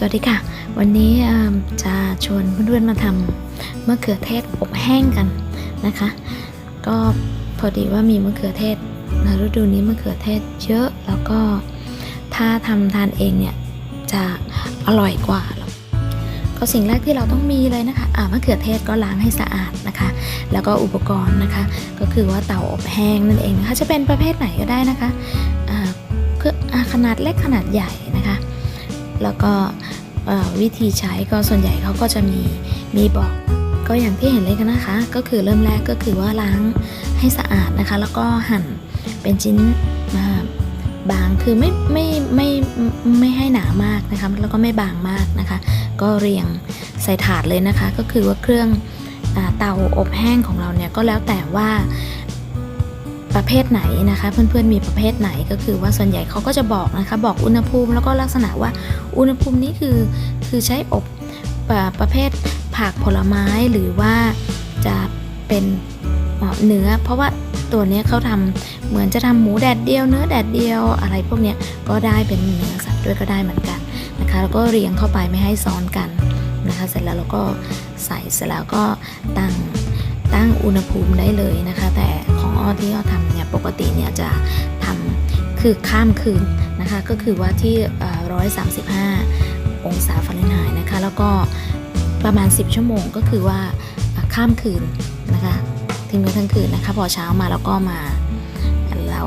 สวัสดีค่ะ วันนี้จะชวนเพื่อนๆมาทำมะเขือเทศอบแห้งกันนะคะ ก็พอดีว่ามีมะเขือเทศในฤดูนี้มะเขือเทศเยอะแล้วก็ถ้าทำทานเองเนี่ยจะอร่อยกว่าก็สิ่งแรกที่เราต้องมีเลยนะคะอ่ามะเขือเทศก็ล้างให้สะอาดนะคะ แล้วก็อุปกรณ์นะคะ ก็คือว่าเตาอบแห้งนั่นเองนะคะจะเป็นประเภทไหนก็ได้นะคะอ่าขนาดเล็กขนาดใหญ่นะคะ แล้วก็ วิธีใช้ก็ส่วนใหญ่เขาก็จะมีมีบอกก็อย่างที่เห็นเลยกันนะคะ ก็คือเริ่มแรกก็คือว่าล้างให้สะอาดนะคะ แล้วก็หั่นเป็นชิ้นบางคือไม่ไม่ไม่ไม่ให้หนามากนะคะแล้วก็ไม่บางมากนะคะ ก็เรียงใส่ถาดเลยนะคะ ก็คือว่าเครื่องเตาอบแห้งของเราเนี่ยก็แล้วแต่ว่า ประเภทไหนนะคะ เพื่อนๆมีประเภทไหนก็คือว่าส่วนใหญ่เขาก็จะบอกนะคะ บอกอุณหภูมิแล้วก็ลักษณะว่าอุณหภูมินี้คือคือใช้อบประประเภทผักผลไม้หรือว่าจะเป็นเนื้อ เพราะว่าตัวนี้เขาทำเหมือนจะทำหมูแดดเดียว เนื้อแดดเดียวอะไรพวกเนี้ยก็ได้เป็นเนื้อสัตว์ด้วยก็ได้เหมือนกันนะคะแล้วก็เรียงเข้าไปไม่ให้ซ้อนกันนะคะ เสร็จแล้วเราก็ใส่เสร็จแล้วก็ตั้ง ตั้งอุณหภูมิได้เลยนะคะ แต่ของอ้อที่อ้อทำเนี่ยปกติเนี่ยจะทำคือข้ามคืนนะคะ ก็คือว่าที่ร้อยสามสิบห้าองศาฟาเรนไฮต์นะคะ แล้วก็ประมาณ 10 ชั่วโมงก็คือว่าข้ามคืนนะคะทิ้งไว้ทั้งคืนนะคะพอเช้ามาแล้วก็มาเรา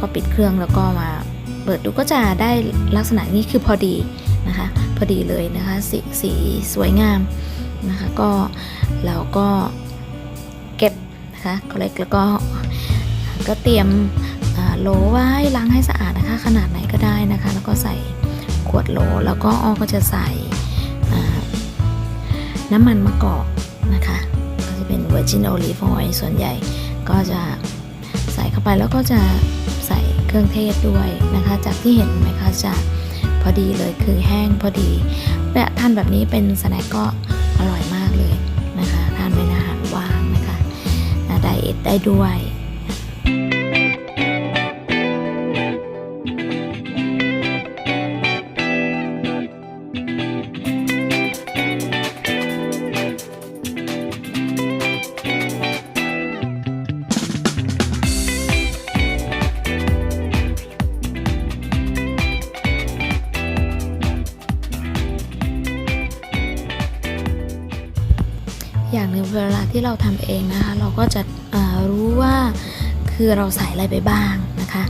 ก็ปิดเครื่องแล้วก็มาเปิดดูก็จะได้ลักษณะนี้คือพอดีนะคะพอดีเลยนะคะสสีสวยงามนะคะก็เราก็ ก็บนะคะก็เลกแล้วก็ก็เตรียมโหลไว้ล้างให้สะอาดนะคะ ขนาดไหนก็ได้นะคะ แล้วก็ใส่ขวดโหลแล้วก็อ้อก็จะใส่น้ำมันมะกอกนะคะก็จะเป็น virgin olive oil ส่วนใหญ่ก็จะใส่เข้าไปแล้วก็จะใส่เครื่องเทศด้วยนะคะ จากที่เห็นไหมคะจะพอดีเลยคือแห้งพอดีและทานแบบนี้เป็นสแน็คก็อร่อยมาก ไดเอทได้ด้วย อย่างหนึ่งเวลาที่เราทำเองนะคะ เราก็จะรู้ว่าคือเราใส่อะไรไปบ้างนะคะ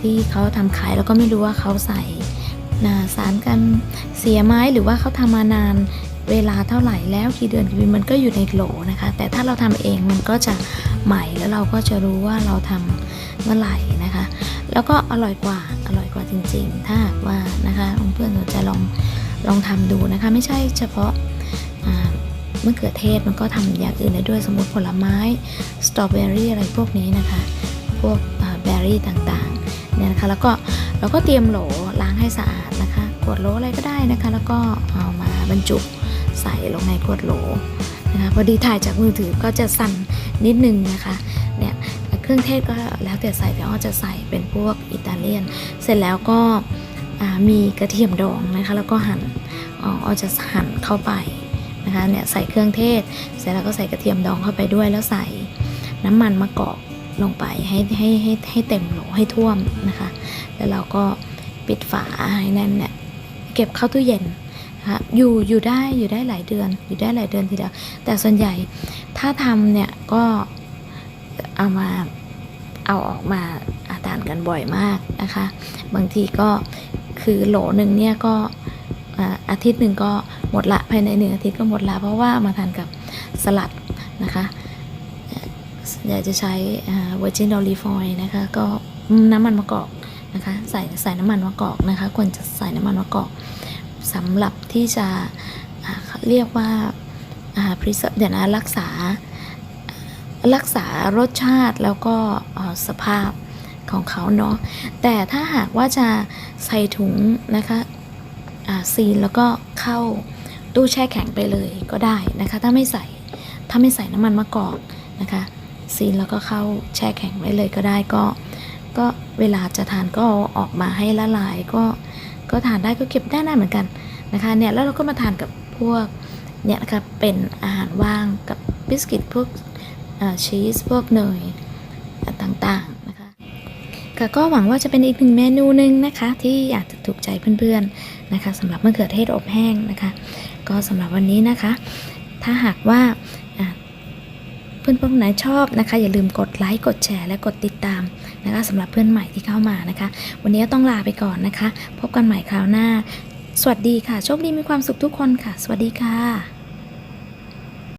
ที่เขาทำขายแล้วก็ไม่รู้ว่าเขาใส่นาสารกันเสียไหมหรือว่าเขาทำมานานเวลาเท่าไหร่แล้วกี่เดือนกี่ปีมันก็อยู่ในโหลนะคะ แต่ถ้าเราทำเองมันก็จะใหม่แล้วเราก็จะรู้ว่าเราทำเมื่อไหร่นะคะ แล้วก็อร่อยกว่าอร่อยกว่าจริง ๆ ถ้าหากว่านะคะเพื่อนๆสนใจลองลองทำดูนะคะ ไม่ใช่เฉพาะ มะเขือเทศมันก็ทำอย่างอื่นได้ด้วยสมมติผลไม้สตรอเบอรี่อะไรพวกนี้นะคะ พวกเบอร์รี่ต่างๆเนี่ยนะคะแล้วก็เราก็เตรียมโหลล้างให้สะอาดนะคะขวดโหลอะไรก็ได้นะคะ แล้วก็เอามาบรรจุใส่ลงในขวดโหลนะคะพอดีถ่ายจากมือถือก็จะสั่นนิดนึงนะคะเนี่ยเครื่องเทศก็แล้วแต่ใส่แต่ว่าจะใส่เป็นพวกอิตาเลียน เสร็จแล้วก็มีกระเทียมดองนะคะ แล้วก็หั่นอ๋อจะหั่นเข้าไป นะคะเนี่ยใส่เครื่องเทศ เสร็จแล้วก็ใส่กระเทียมดองเข้าไปด้วยแล้วใส่น้ำมันมะกอกลงไปให้ให้ให้ให้เต็มโหลให้ท่วมนะคะ แล้วเราก็ปิดฝาให้แน่นเนี่ยเก็บเข้าตู้เย็นนะคะอยู่อยู่ได้อยู่ได้หลายเดือน อยู่ได้หลายเดือนทีเดียว แต่ส่วนใหญ่ถ้าทำเนี่ยก็เอามาเอาออกมาอาทานกันบ่อยมากนะคะ บางทีก็คือโหลหนึ่งเนี่ยก็อาทิตย์หนึ่งก็ มดละภายในหนึ่งอาทิตย์ก็หมดละเพราะว่ามาทานกับสลัดนะคะเอ่อส่วนใหญ่จะใช้อ่า virgin olive oil นะคะก็น้ำมันมะกอกนะคะใส่ใส่น้ำมันมะกอกนะคะควรจะใส่น้ำมันมะกอกสำหรับที่จะเรียกว่าอ่า preserve เดี๋ยวนะรักษารักษารสชาติแล้วก็สภาพของเขาเนาะแต่ถ้าหากว่าจะใส่ถุงนะคะซีนแล้วก็เข้า ตู้แช่แข็งไปเลยก็ได้นะคะ ถ้าไม่ใส่ถ้าไม่ใส่น้ำมันมะกอกนะคะซีนแล้วก็เข้าแช่แข็งไว้เลยก็ได้ก็ ก็เวลาจะทานก็ออกมาให้ละลายก็ก็ทานได้ก็เก็บได้นานเหมือนกันนะคะเนี่ยแล้วเราก็มาทานกับพวกเนี่ยนะคะเป็นอาหารว่างกับบิสกิตพวกชีสพวกเนยต่างๆ ค่ะก็หวังว่าจะเป็นอีกหนึ่งเมนูหนึ่งนะคะ ที่อยากจะถูกใจเพื่อนๆนะคะสำหรับมะเขือเทศอบแห้งนะคะ ก็สำหรับวันนี้นะคะ ถ้าหากว่าอะเพื่อนๆคนไหนชอบนะคะ อย่าลืมกดไลค์กดแชร์และกดติดตามนะคะสำหรับเพื่อนใหม่ที่เข้ามานะคะ วันนี้ต้องลาไปก่อนนะคะ พบกันใหม่คราวหน้า สวัสดีค่ะ โชคดีมีความสุขทุกคนค่ะ สวัสดีค่ะ